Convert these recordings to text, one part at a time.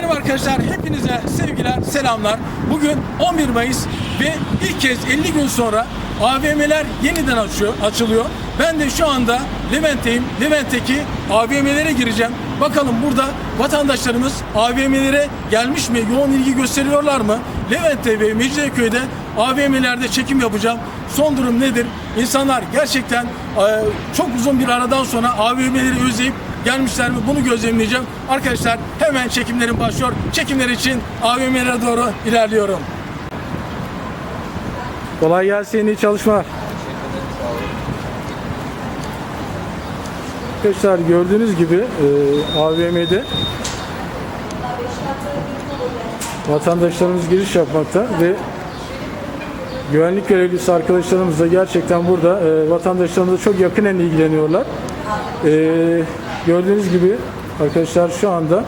Merhaba arkadaşlar, hepinize sevgiler, selamlar. Bugün 11 Mayıs ve ilk kez 50 gün sonra AVM'ler yeniden açıyor, açılıyor. Ben de şu anda Levent'teyim. Levent'teki AVM'lere gireceğim. Bakalım burada vatandaşlarımız AVM'lere gelmiş mi, yoğun ilgi gösteriyorlar mı? Levent'te ve Mecidiyeköy'de AVM'lerde çekim yapacağım. Son durum nedir? İnsanlar gerçekten çok uzun bir aradan sonra AVM'leri özleyip gelmişler mi bunu gözlemleyeceğim. Arkadaşlar hemen çekimlerim başlıyor. Çekimler için AVM'lere doğru ilerliyorum. Kolay gelsin, iyi çalışmalar. Arkadaşlar gördüğünüz gibi e, AVM'de vatandaşlarımız giriş yapmakta ve güvenlik görevlisi arkadaşlarımız da gerçekten burada e, vatandaşlarımızla çok yakinen ilgileniyorlar. E, gördüğünüz gibi arkadaşlar şu anda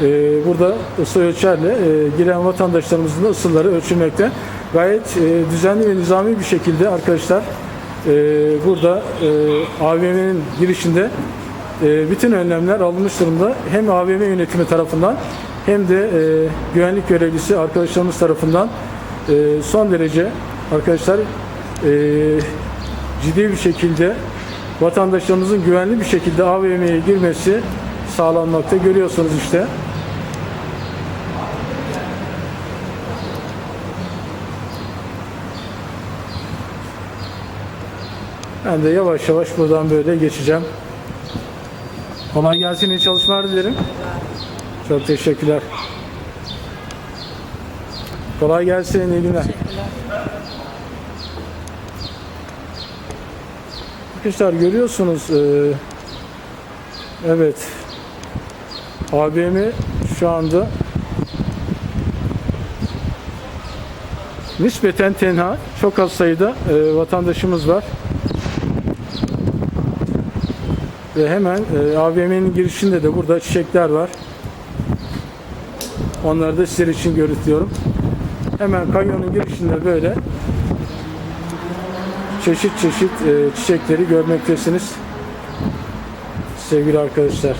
e, burada ısı ölçerle e, giren vatandaşlarımızın da ısıları ölçülmekte. Gayet e, düzenli ve nizami bir şekilde arkadaşlar e, burada e, AVM'nin girişinde e, bütün önlemler alınmış durumda. Hem AVM yönetimi tarafından hem de e, güvenlik görevlisi arkadaşlarımız tarafından e, son derece arkadaşlar e, ciddi bir şekilde vatandaşlarımızın güvenli bir şekilde AVM'ye girmesi sağlanmakta. Görüyorsunuz işte. Ben de yavaş yavaş buradan böyle geçeceğim. Kolay gelsin, iyi çalışmalar dilerim. Çok teşekkürler. Kolay gelsin, iyi günler. Arkadaşlar görüyorsunuz e, evet. AVM şu anda nispeten tenha çok az sayıda e, vatandaşımız var. Ve hemen e, AVM'nin girişinde de burada çiçekler var. Onları da sizler için görüntülüyorum. Hemen kanyonun girişinde böyle çeşit çeşit e, çiçekleri görmektesiniz sevgili arkadaşlar.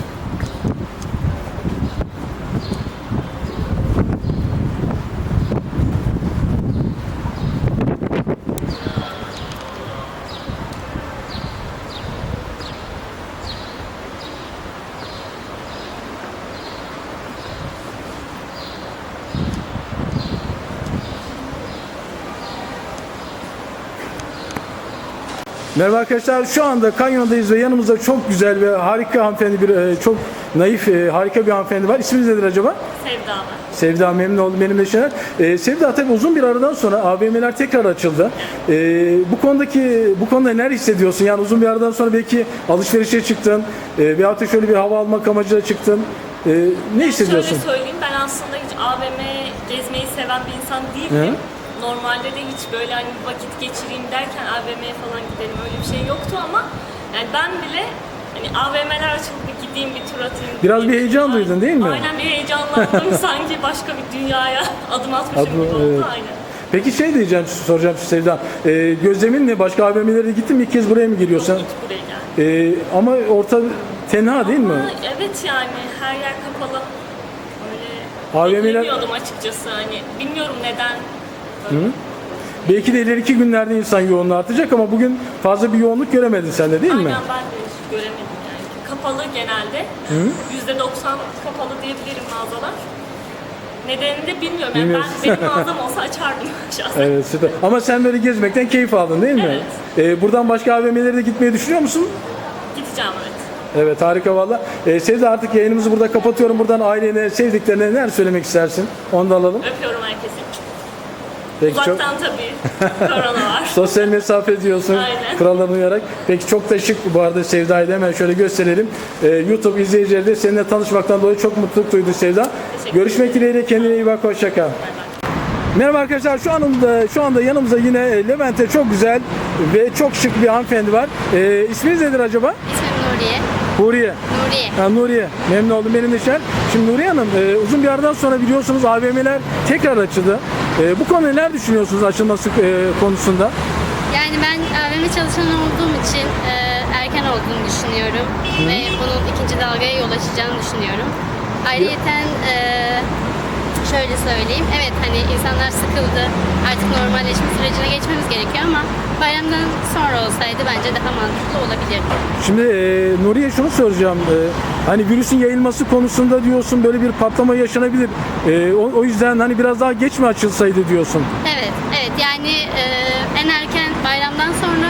Merhaba arkadaşlar. Şu anda kanyondayız ve yanımızda çok güzel ve harika hanımefendi bir e, çok naif e, harika bir hanımefendi var. İsminiz nedir acaba? Sevda? Sevda memnun oldum benim de Şener. Ee, Sevda tabii uzun bir aradan sonra AVM'ler tekrar açıldı. Ee, bu konudaki bu konuda neler hissediyorsun? Yani uzun bir aradan sonra belki alışverişe çıktın e, veyahut da şöyle bir hava almak amacıyla çıktın. Ee, ne hissediyorsun? Şöyle söyleyeyim ben aslında hiç AVM gezmeyi seven bir insan değilim. Normalde de hiç böyle hani vakit geçireyim derken AVM'ye falan gidelim öyle bir şey yoktu ama yani ben bile hani AVM'ler açıldı gideyim bir tur atayım. Biraz bir heyecan tur- duydun değil mi? Aynen bir heyecanlandım sanki başka bir dünyaya adım atmışım Adım- gibi oldu evet. aynen. Peki şey diyeceğim, soracağım Sevda. Ee, gözlemin ne? Başka AVM'lere gittin mi? İlk kez buraya mı giriyorsun? Hiç buraya geldim. Ee, ama orta tenha değil mi? Evet yani her yer kapalı. Öyle AVM'ler beklemiyordum açıkçası hani bilmiyorum neden. Böyle. belki de ileriki günlerde insan yoğunluğu artacak ama bugün fazla bir yoğunluk göremedin sen de değil mi? Aynen ben de hiç göremedim yani. Kapalı genelde. Yüzde doksan kapalı diyebilirim mağazalar. Nedenini de bilmiyorum. Yani ben, Bilmiyorsun. benim mağazam olsa açardım şahsen. Evet süper. Ama sen böyle gezmekten keyif aldın değil mi? Ee, buradan başka AVM'lere de gitmeyi düşünüyor musun? Gideceğim evet. Evet harika valla. Ee, Sevda artık yayınımızı burada kapatıyorum. Buradan ailene, sevdiklerine neler söylemek istersin? Onu da alalım. Öpüyorum herkesi. Peki çok Uzaktan tabii. Korona var. sosyal mesafe diyorsun Aynen. kurallarına uyarak. Peki çok da şık bu arada Sevda'yı da hemen şöyle gösterelim. Ee, YouTube izleyicileri de seninle tanışmaktan dolayı çok mutluluk duydu Sevda. Görüşmek dileğiyle kendine iyi bak hoşça kal. Merhaba arkadaşlar şu anda şu anda yanımızda yine e, Levent'te çok güzel ve çok şık bir hanımefendi var. Ee, isminiz nedir acaba? İsmim Nuriye. Huriye. Nuriye. Ha, Nuriye. Memnun oldum benim de Şen. Şimdi Nuriye Hanım e, uzun bir aradan sonra biliyorsunuz AVM'ler tekrar açıldı. E, bu konuda neler düşünüyorsunuz açılması e, konusunda? Yani ben AVM çalışanı olduğum için e, erken olduğunu düşünüyorum. Ve bunun ikinci dalgaya yol açacağını düşünüyorum. Ayrıyeten e, şöyle söyleyeyim. Evet hani insanlar sıkıldı. Artık normalleşme sürecine geçmemiz gerekiyor ama bayramdan sonra olsaydı bence daha mantıklı olabilirdi. Şimdi e, Nuriye şunu soracağım. E, hani virüsün yayılması konusunda diyorsun böyle bir patlama yaşanabilir. E, o, o yüzden hani biraz daha geç mi açılsaydı diyorsun? Evet, evet yani e, en erken bayramdan sonra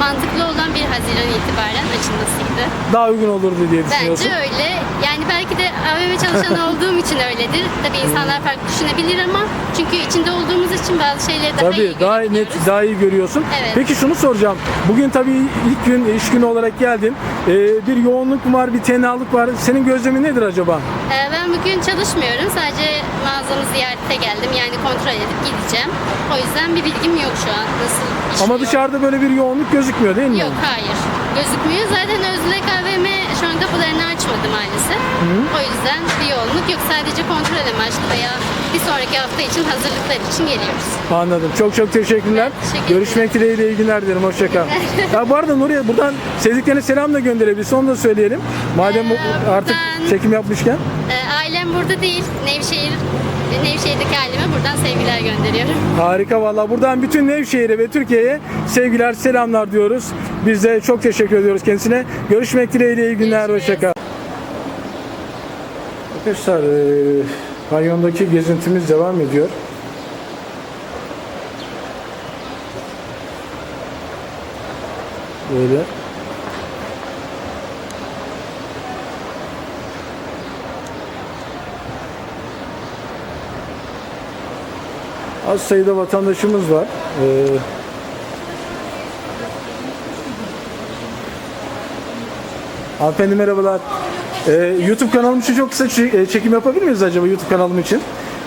mantıklı olan 1 Haziran itibaren açılmasıydı. Daha uygun olurdu diye düşünüyorsun. Bence öyle. Yani belki de AVM çalışanı olduğum için öyledir. Tabii insanlar farklı düşünebilir ama çünkü içinde olduğumuz için bazı şeyleri daha iyi Tabii daha net, daha iyi görüyorsun. Evet. Peki şunu soracağım. Bugün tabii ilk gün, iş günü olarak geldin. E, bir yoğunluk var, bir tenalık var. Senin gözlemin nedir acaba? Ee, ben bugün çalışmıyorum. Sadece mağazamı ziyarete geldim. Yani kontrol edip gideceğim. O yüzden bir bilgim yok şu an. Nasıl işliyor? Ama dışarıda böyle bir yoğunluk gözükmüyor değil mi? Yok hayır. Gözükmüyor. Zaten Özlek AVM şu an kapılarını açmadı maalesef. O yüzden bir yoğunluk yok. Sadece kontrol amaçlı veya bir sonraki hafta için hazırlıklar için geliyoruz. Anladım. Çok çok teşekkürler. Ben teşekkür Görüşmek dileğiyle iyi günler dilerim. Hoşça kal. ya bu arada Nuriye buradan sevdiklerine selam da gönderebilirsin. Onu da söyleyelim. Madem Ee, artık ben- çekim yapmışken. Ee, burada değil. Nevşehir Nevşehir'deki aileme buradan sevgiler gönderiyorum. Harika valla. Buradan bütün Nevşehir'e ve Türkiye'ye sevgiler, selamlar diyoruz. Biz de çok teşekkür ediyoruz kendisine. Görüşmek dileğiyle iyi günler. Görüşürüz. Hoşça kal. Arkadaşlar e, kanyondaki gezintimiz devam ediyor. Böyle. Az sayıda vatandaşımız var. Ee, hanımefendi merhabalar. Ee, YouTube kanalım için çok kısa e, çekim yapabilir miyiz acaba YouTube kanalım için?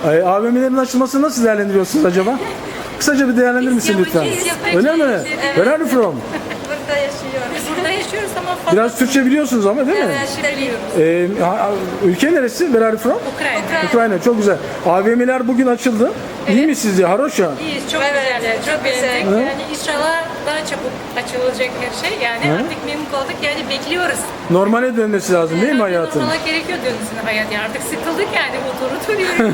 Ee, AVM'lerin açılmasını nasıl değerlendiriyorsunuz acaba? Kısaca bir değerlendirir misin lütfen? Öyle mi? Where are you from? Burada yaşıyoruz. Burada yaşıyoruz ama fazla Biraz Türkçe biliyorsunuz ama değil mi? biliyoruz. Ee, ülke neresi? Where are you from? Ukrayna. Ukrayna. Çok güzel. AVM'ler bugün açıldı. İyi mi sizce? Haroşa. İyiyiz, çok güzel. Çok güzel. Yani inşallah daha çabuk açılacak her şey. Yani artık memnun kaldık. Yani bekliyoruz. Normale dönmesi lazım değil mi hayatın? Sana gerekiyor dönsün hayat. Yani artık sıkıldık yani. Otur otur yürüyün.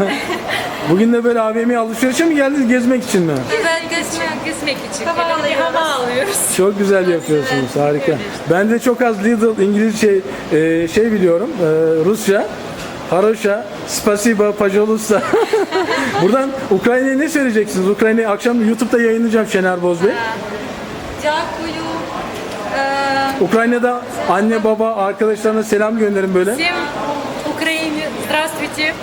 Bugün de böyle AVM'ye alışverişe mi geldiniz gezmek için mi? Güzel gezmek, gezmek için. Hava alıyoruz. Hava alıyoruz. Çok güzel yapıyorsunuz. Harika. Ben de çok az Lidl İngilizce e, şey biliyorum. e, Rusça. Haroşa, Spasiba, Pajolusta. Buradan Ukrayna'ya ne söyleyeceksiniz? Ukrayna'yı akşam YouTube'da yayınlayacağım Şener Boz Bey. Дякую. Ee, Ukrayna'da anne baba arkadaşlarına selam gönderin böyle. Всем Украине, здравствуйте.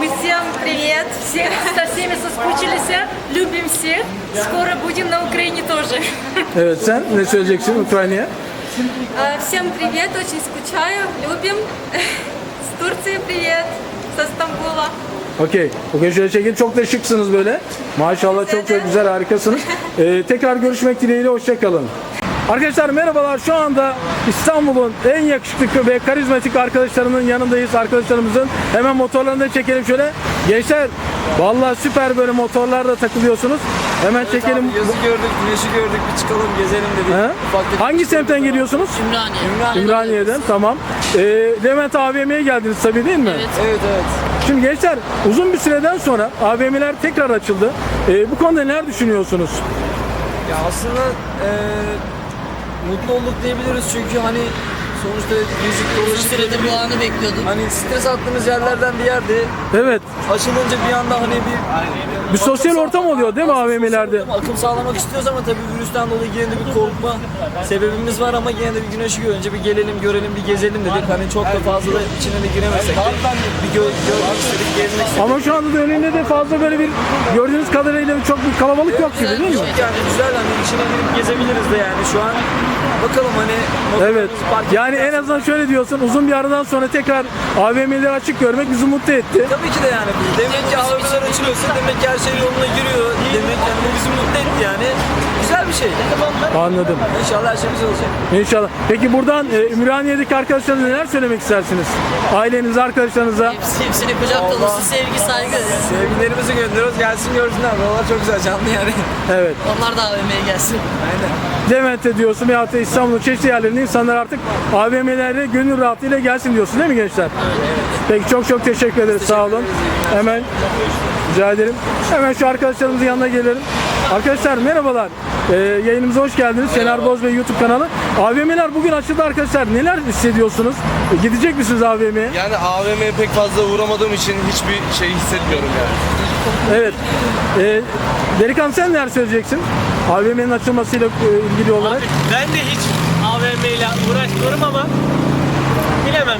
Мы всем привет. Всех со всеми соскучились. Любим всех. Скоро будем на Украине тоже. Evet sen ne söyleyeceksin Ukrayna'ya? Э, Всем привет, очень скучаю, любим. С Турции привет, со Стамбула. Okey. Bugün şöyle çekin. Çok da şıksınız böyle. Maşallah çok çok güzel harikasınız. Ee, tekrar görüşmek dileğiyle hoşçakalın. Arkadaşlar merhabalar. Şu anda İstanbul'un en yakışıklı ve karizmatik arkadaşlarının yanındayız. Arkadaşlarımızın. Hemen motorlarını da çekelim şöyle. Gençler vallahi süper böyle motorlarda takılıyorsunuz. Hemen çekelim. Abi yazı gördük, güneşi gördük, bir çıkalım gezelim dedik. He? Ufak tefek Hangi semtten geliyorsunuz? Ümraniye. Ümraniye'den. Tamam. Ee, Levent AVM'ye geldiniz tabii değil mi? Evet evet. Şimdi gençler uzun bir süreden sonra AVM'ler tekrar açıldı. Ee, bu konuda neler düşünüyorsunuz? Ya aslında eee mutlu olduk diyebiliriz çünkü hani sonuçta müzik dolaşıp süredir bu anı bekliyorduk. Hani stres attığımız yerlerden bir yerde Evet. açılınca bir anda hani bir Bir sosyal ortam oluyor değil mi AVM'lerde? Akım sağlamak istiyoruz ama tabii virüsten dolayı yine de bir korkma sebebimiz var ama yine de bir güneşi görünce bir gelelim görelim bir gezelim dedik. Hani çok da fazla da içine de giremesek de bir gö- görmek istedik, gezmek istedik. Ama şu anda da önünde de fazla böyle bir gördüğünüz kadarıyla çok bir kalabalık yok gibi değil mi? Yani güzel hani içine girip gezebiliriz de yani şu an. Bakalım hani Evet. Yani en azından şöyle diyorsun uzun bir aradan sonra tekrar AVM'leri açık görmek bizi mutlu etti. Tabii ki de yani. Demek ki havalar açılıyorsa demek ki her şey yoluna giriyor. Demek yani bu bizi mutlu etti yani. Güzel bir şey. Anladım. İnşallah her şey güzel olacak. İnşallah. Peki buradan e, Ümraniye'deki arkadaşlarınıza neler söylemek istersiniz? Ailenize, arkadaşlarınıza. Hepsi, hepsine kucak dolusu sevgi, saygı. Sevgilerimizi gönderiyoruz. Gelsin görsünler. Buralar çok güzel canlı yani. Evet. Onlar da AVM'ye gelsin. Aynen. Levent'te diyorsun veyahut da İstanbul'un çeşitli yerlerinde insanlar artık AVM'lere gönül rahatlığıyla gelsin diyorsun değil mi gençler? Peki çok çok teşekkür ederiz. Sağ olun. Hemen rica ederim. Hemen şu arkadaşlarımızın yanına gelelim. Arkadaşlar merhabalar. Ee, yayınımıza hoş geldiniz. Şener Boz Bey YouTube kanalı. AVM'ler bugün açıldı arkadaşlar. Neler hissediyorsunuz? E, Gidecek misiniz AVM'ye? Yani AVM'ye pek fazla uğramadığım için hiçbir şey hissetmiyorum yani. Evet. Ee, Delikanlı sen neler söyleyeceksin? AVM'nin açılmasıyla e, ilgili olarak. Abi ben de hiç AVM ile uğraşmıyorum ama bilemem.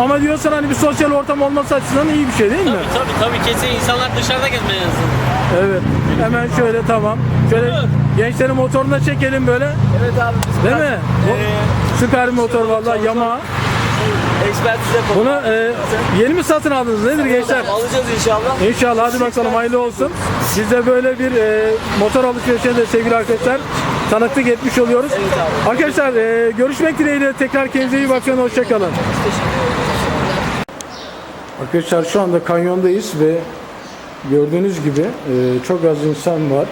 Ama diyorsan hani bir sosyal ortam olması açısından iyi bir şey değil mi? Tabii tabii tabii kesin insanlar dışarıda gezmeye yazın. Evet. Hemen şöyle tamam. Şöyle gençlerin motorunu da çekelim böyle. Evet abi biz Değil mi? Bu- Süper bir motor vallahi Yamaha. Ekspertiz yapalım. Bunu e, yeni mi satın aldınız? Nedir gençler? Alacağız inşallah. İnşallah hadi bakalım hayırlı olsun. Biz de böyle bir e, motor alışverişine de sevgili arkadaşlar tanıklık etmiş oluyoruz. Arkadaşlar e, görüşmek dileğiyle tekrar kendinize iyi bakın. Hoşçakalın. Arkadaşlar şu anda kanyondayız ve gördüğünüz gibi e, çok az insan var.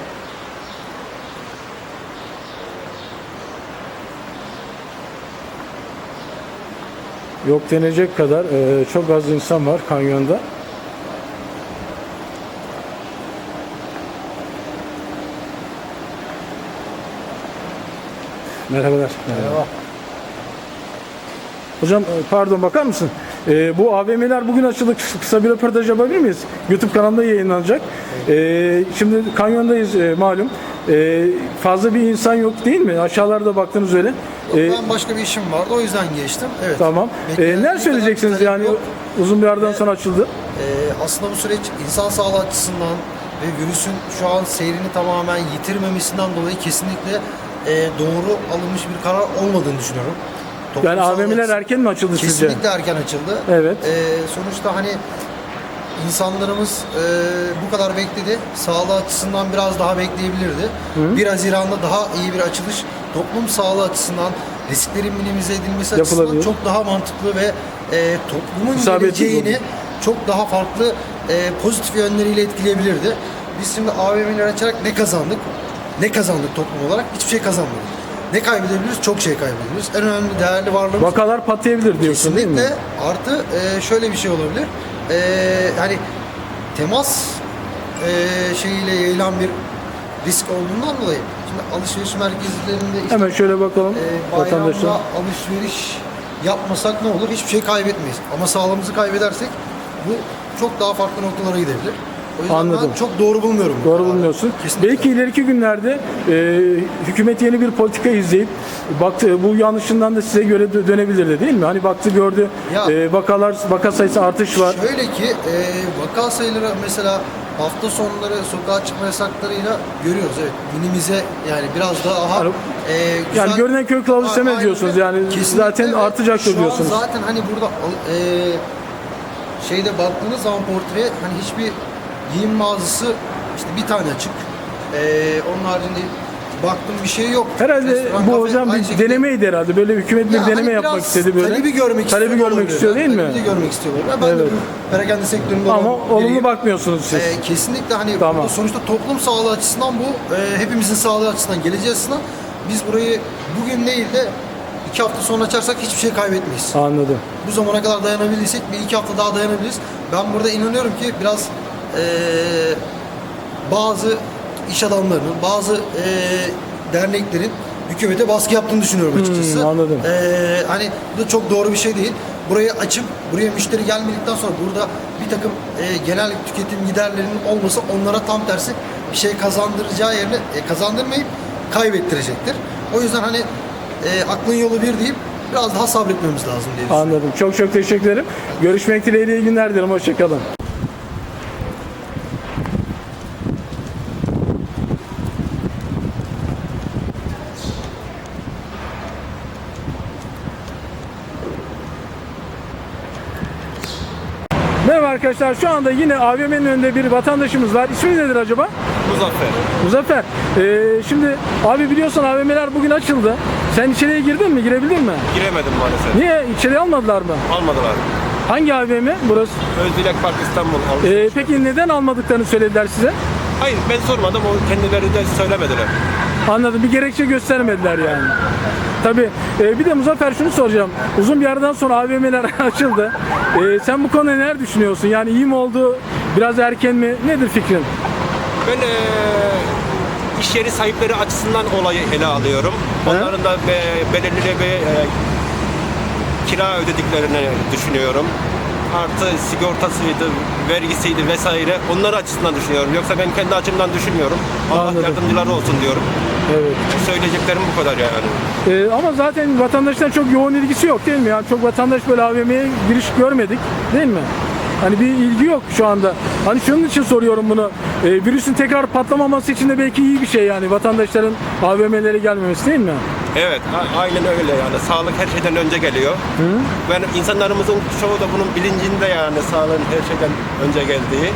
Yok denecek kadar e, çok az insan var kanyonda. Merhabalar. Merhaba. Hocam e, pardon bakar mısın? E, bu AVM'ler bugün açıldı. Kısa- bir röportaj yapabilir miyiz? YouTube kanalında yayınlanacak. E, şimdi kanyondayız e, malum. E, fazla bir insan yok değil mi? Aşağılarda baktınız öyle. E, Ben başka bir işim vardı o yüzden geçtim. Evet. tamam. E, Beklenen neler bir söyleyeceksiniz talep yani yok. uzun bir aradan sonra açıldı? Ee, aslında bu süreç insan sağlığı açısından ve virüsün şu an seyrini tamamen yitirmemesinden dolayı kesinlikle e, doğru alınmış bir karar olmadığını düşünüyorum. Toplum Yani AVM'ler açısından erken mi açıldı sizce? Kesinlikle erken açıldı. Evet. Ee, sonuçta hani insanlarımız e, bu kadar bekledi. Sağlığı açısından biraz daha bekleyebilirdi. 1 Haziran'da daha iyi bir açılış toplum sağlığı açısından risklerin minimize edilmesi açısından Yapılabilir. çok daha mantıklı ve e, toplumun İsabetli geleceğini çok daha farklı e, pozitif yönleriyle etkileyebilirdi. Biz şimdi AVM'leri açarak ne kazandık? Ne kazandık toplum olarak? Hiçbir şey kazanmadık. Ne kaybedebiliriz? Çok şey kaybedebiliriz. En önemli değerli varlığımız Vakalar patlayabilir diyorsun değil mi? Kesinlikle artı e, şöyle bir şey olabilir. E, hani temas e, şeyiyle yayılan bir risk olduğundan dolayı şimdi alışveriş merkezlerinde işte Hemen şöyle bakalım e, vatandaşlar. alışveriş yapmasak ne olur? Hiçbir şey kaybetmeyiz. Ama sağlığımızı kaybedersek bu çok daha farklı noktalara gidebilir. O yüzden Anladım. ben çok doğru bulmuyorum. bu Doğru bulmuyorsun. Kesinlikle. Belki ileriki günlerde e, hükümet yeni bir politika izleyip baktı bu yanlışından da size göre dö- dönebilirdi değil mi? Hani baktı gördü Ya- e, vakalar vaka sayısı artış var. Şöyle ki e, vaka sayıları mesela hafta sonları sokağa çıkma yasaklarıyla görüyoruz evet minimize yani biraz daha Yani- e, güzel. yani görünen köy kılavuz A- istemez aynen diyorsunuz. Yani zaten ve artacaktır şu an diyorsunuz. zaten hani burada e, şeyde baktığınız zaman portreye hani hiçbir giyim mağazası işte bir tane açık. E, onun haricinde baktım bir şey yok. Herhalde Restoran, bu kafe hocam bir şekilde- denemeydi herhalde. Böyle hükümet bir ya deneme hani yapmak istedi böyle. Talebi görmek istiyor. Talebi görmek istiyor değil mi? Talebi görmek istiyorlar. Ben Evet. de bu perakende sektöründe Ama olumlu biriyim. bakmıyorsunuz siz. Ee, kesinlikle hani Tamam. sonuçta toplum sağlığı açısından bu e, hepimizin sağlığı açısından geleceği açısından biz burayı bugün değil de iki hafta sonra açarsak hiçbir şey kaybetmeyiz. Anladım. Bu zamana kadar dayanabildiysek bir iki hafta daha dayanabiliriz. Ben burada inanıyorum ki biraz e, bazı iş adamlarının, bazı e, derneklerin hükümete baskı yaptığını düşünüyorum açıkçası. Hmm, anladım. E, hani bu da çok doğru bir şey değil. Burayı açıp buraya müşteri gelmedikten sonra burada bir takım e, genel tüketim giderlerinin olması onlara tam tersi bir şey kazandıracağı yerine e, kazandırmayıp kaybettirecektir. O yüzden hani e, aklın yolu bir deyip biraz daha sabretmemiz lazım diye. Anladım. Çok çok teşekkür ederim. Görüşmek dileğiyle iyi günler dilerim. Hoşçakalın. Merhaba arkadaşlar. Şu anda yine AVM'nin önünde bir vatandaşımız var. İsmi nedir acaba? Muzaffer. Muzaffer, e, şimdi abi biliyorsun AVM'ler bugün açıldı. Sen içeriye girdin mi? Girebildin mi? Giremedim maalesef. Niye? İçeriye almadılar mı? Almadılar. Hangi AVM? Burası. Özdilek Park İstanbul. aldı. E, peki neden almadıklarını söylediler size? Hayır ben sormadım. O kendileri de söylemediler. Anladım. Bir gerekçe göstermediler yani. Tabii. e, bir de Muzaffer şunu soracağım. Uzun bir aradan sonra AVM'ler açıldı. E, sen bu konuda neler düşünüyorsun? Yani iyi mi oldu? Biraz erken mi? Nedir fikrin? Ben eee iş yeri sahipleri açısından olayı ele alıyorum. Onların da be, belirli bir eee, kira ödediklerini düşünüyorum. Artı sigortasıydı, vergisiydi vesaire. Onlar açısından düşünüyorum. Yoksa ben kendi açımdan düşünmüyorum. Allah Anladım. yardımcıları olsun diyorum. Evet. Söyleyeceklerim bu kadar yani. Ee, ama zaten vatandaştan çok yoğun ilgisi yok değil mi? Yani çok vatandaş böyle AVM'ye giriş görmedik değil mi? Hani bir ilgi yok şu anda. Hani şunun için soruyorum bunu. Ee, virüsün tekrar patlamaması için de belki iyi bir şey yani vatandaşların AVM'lere gelmemesi değil mi? Evet, a- aynen öyle yani. Sağlık her şeyden önce geliyor. Ben insanlarımızın çoğu da bunun bilincinde yani sağlığın her şeyden önce geldiği.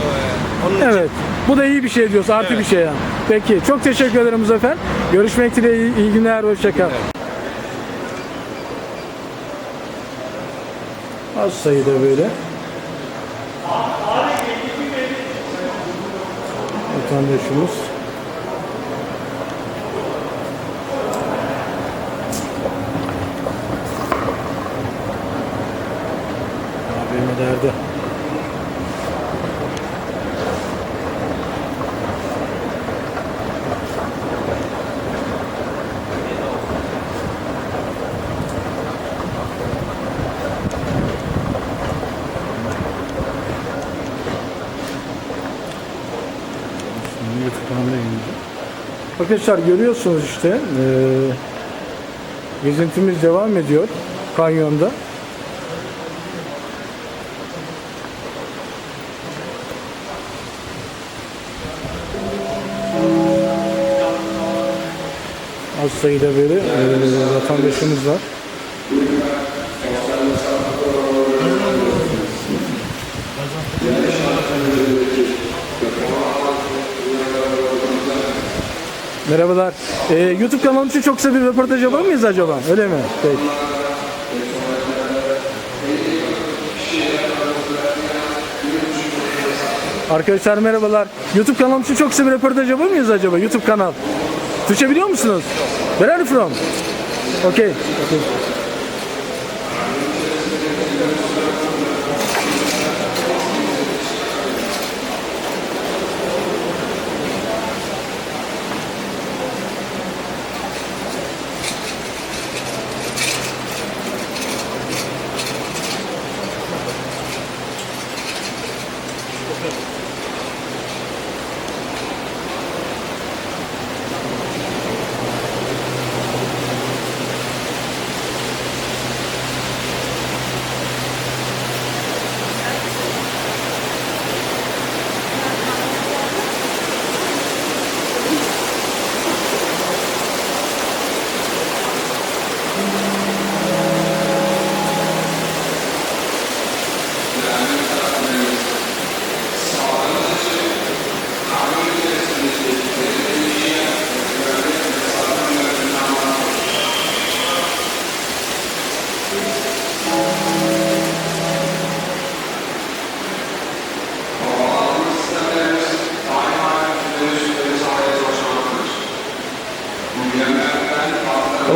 Ee, onun için Evet. Bu da iyi bir şey diyorsun. Artı Evet. bir şey yani. Peki. Çok teşekkür ederim Muzaffer. Görüşmek dileğiyle. İyi, günler. Hoşça kal. Az sayıda böyle. Vatandaşımız. AVM'lerde. YouTube kanalına yayınlayacağım. Arkadaşlar görüyorsunuz işte eee gezintimiz devam ediyor kanyonda. Az sayıda böyle eee, vatandaşımız var. Merhabalar. Ee, YouTube kanalım için çok kısa bir röportaj yapar mıyız acaba? Öyle mi? Peki. Arkadaşlar merhabalar. YouTube kanalım için çok kısa bir röportaj yapar mıyız acaba? YouTube kanal. Türkçe biliyor musunuz? Where are you from? Okay. okay.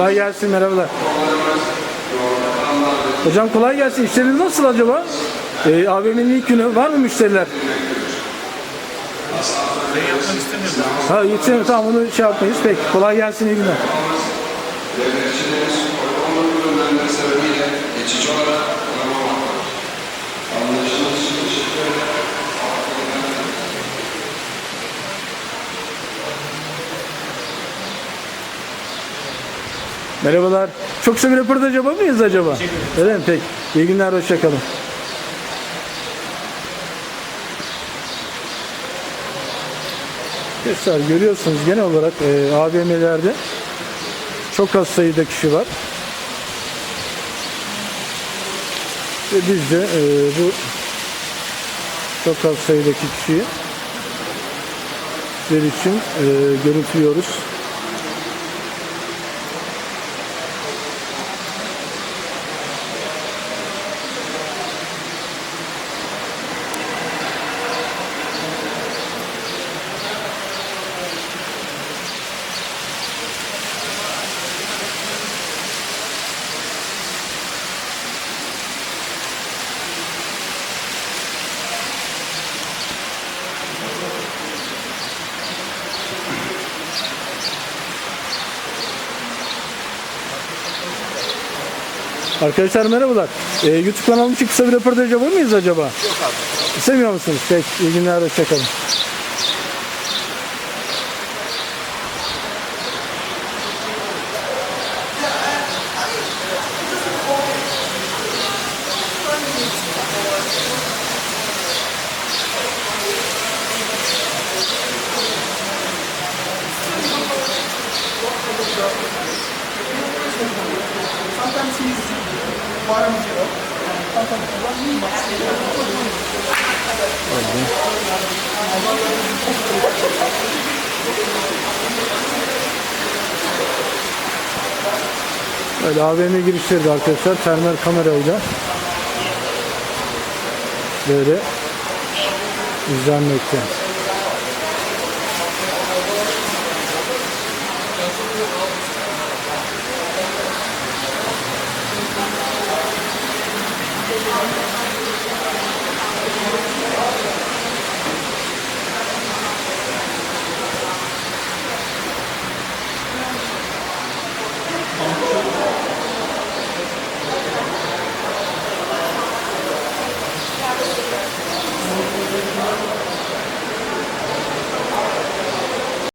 Kolay gelsin merhabalar. Hocam kolay gelsin. İşleriniz nasıl acaba? Ee, AVM'nin ilk günü var mı müşteriler? Ha yetişemiyor. Tamam onu şey yapmayız. Peki kolay gelsin iyi günler. Merhabalar. Çok kısa bir röportaj yapar mıyız acaba? Öyle mi? Peki. İyi günler. Hoşçakalın. Arkadaşlar görüyorsunuz genel olarak e, AVM'lerde çok az sayıda kişi var. Ve biz de e, bu çok az sayıdaki kişiyi sizler için e, görüntülüyoruz. Arkadaşlar merhabalar. Ee, YouTube kanalım için kısa bir röportaj yapar mıyız acaba? Yok abi. İstemiyor musunuz? Peki, iyi günler, hoşçakalın. Böyle AVM girişleri arkadaşlar termal kamerayla böyle izlenmekte.